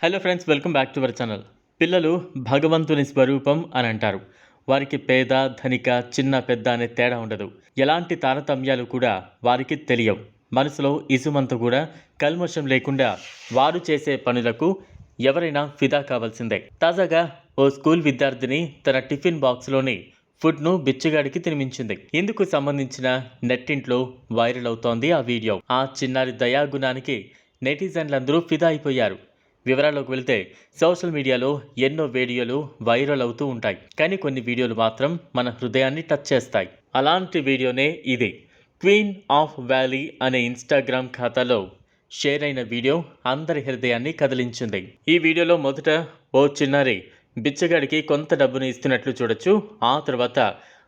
Hello friends welcome back to our channel పిల్లలు భగవంతుని స్వరూపం అని అంటారు. వారికి పేద ధనిక చిన్న పెద్ద అనే తేడా ఉండదు. ఎలాంటి తారతమ్యాలు కూడా వారికి తెలియవు. మనసులో ఇసుమంత కూడా కల్మషం లేకుండా వారు చేసే పనులకు ఎవరైనా ఫిదా కావాల్సిందే. తాజాగా ఓ స్కూల్ విద్యార్థిని తన టిఫిన్ బాక్స్లోని ఫుడ్ను బిచ్చగాడికి తినిపించింది ఇందుకు సంబంధించిన నెట్టింట్లో వైరల్ అవుతోంది ఆ వీడియో. ఆ చిన్నారి దయాగుణానికి నెటిజన్లందరూ ఫిదా అయిపోయారు. వివరాల్లోకి వెళ్తే సోషల్ మీడియాలో ఎన్నో వీడియోలు వైరల్ అవుతూ ఉంటాయి. కానీ కొన్ని వీడియోలు మాత్రం మన హృదయాన్ని టచ్ చేస్తాయి. అలాంటి వీడియోనే ఇది. క్వీన్ ఆఫ్ వ్యాలీ అనే ఇన్స్టాగ్రామ్ ఖాతాలో షేర్ అయిన వీడియో అందరి హృదయాన్ని కదిలించింది. ఈ వీడియోలో మొదట ఓ చిన్నారి బిచ్చగాడికి కొంత డబ్బును ఇస్తున్నట్లు చూడొచ్చు. ఆ తర్వాత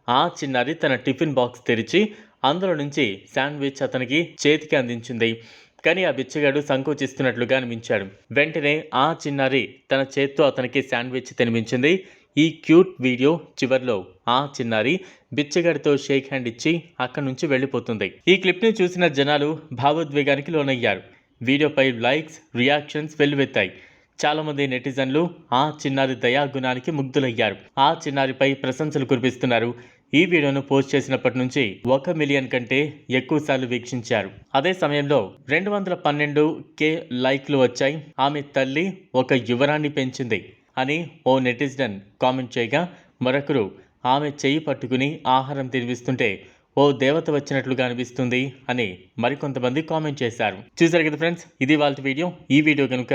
ఆ చిన్నారి తన టిఫిన్ బాక్స్ తెరిచి అందులో నుంచి శాండ్విచ్ అతనికి చేతికి అందించింది. కానీ ఆ బిచ్చగాడు సంకోచిస్తున్నట్లుగా అనిపించాడు. వెంటనే ఆ చిన్నారి తన చేత్తో అతనికి శాండ్విచ్ తినిపించింది. ఈ క్యూట్ వీడియో చివర్లో ఆ చిన్నారి బిచ్చగాడితో షేక్ హ్యాండ్ ఇచ్చి అక్కడి నుంచి వెళ్ళిపోతుంది. ఈ క్లిప్ని చూసిన జనాలు భావోద్వేగానికి లోనయ్యారు. వీడియోపై లైక్స్ రియాక్షన్స్ వెల్లువెత్తాయి. చాలామంది నెటిజన్లు ఆ చిన్నారి దయాగుణానికి ముగ్ధులయ్యారు. ఆ చిన్నారిపై ప్రశంసలు కురిపిస్తున్నారు. ఈ వీడియోను పోస్ట్ చేసినప్పటి నుంచి ఒక మిలియన్ కంటే ఎక్కువ సార్లు వీక్షించారు. అదే సమయంలో రెండు వందల పన్నెండు కే లైక్లు వచ్చాయి. ఆమె తల్లి ఒక యువరాన్ని పెంచింది అని ఓ నెటిజన్ కామెంట్ చేయగా మరొకరు ఆమె చేయి పట్టుకుని ఆహారం తినిపిస్తుంటే ఓ దేవత వచ్చినట్లుగా అనిపిస్తుంది అని మరికొంతమంది కామెంట్ చేశారు. చూసారు కదా ఫ్రెండ్స్ ఇది వాళ్ళ వీడియో. ఈ వీడియో కనుక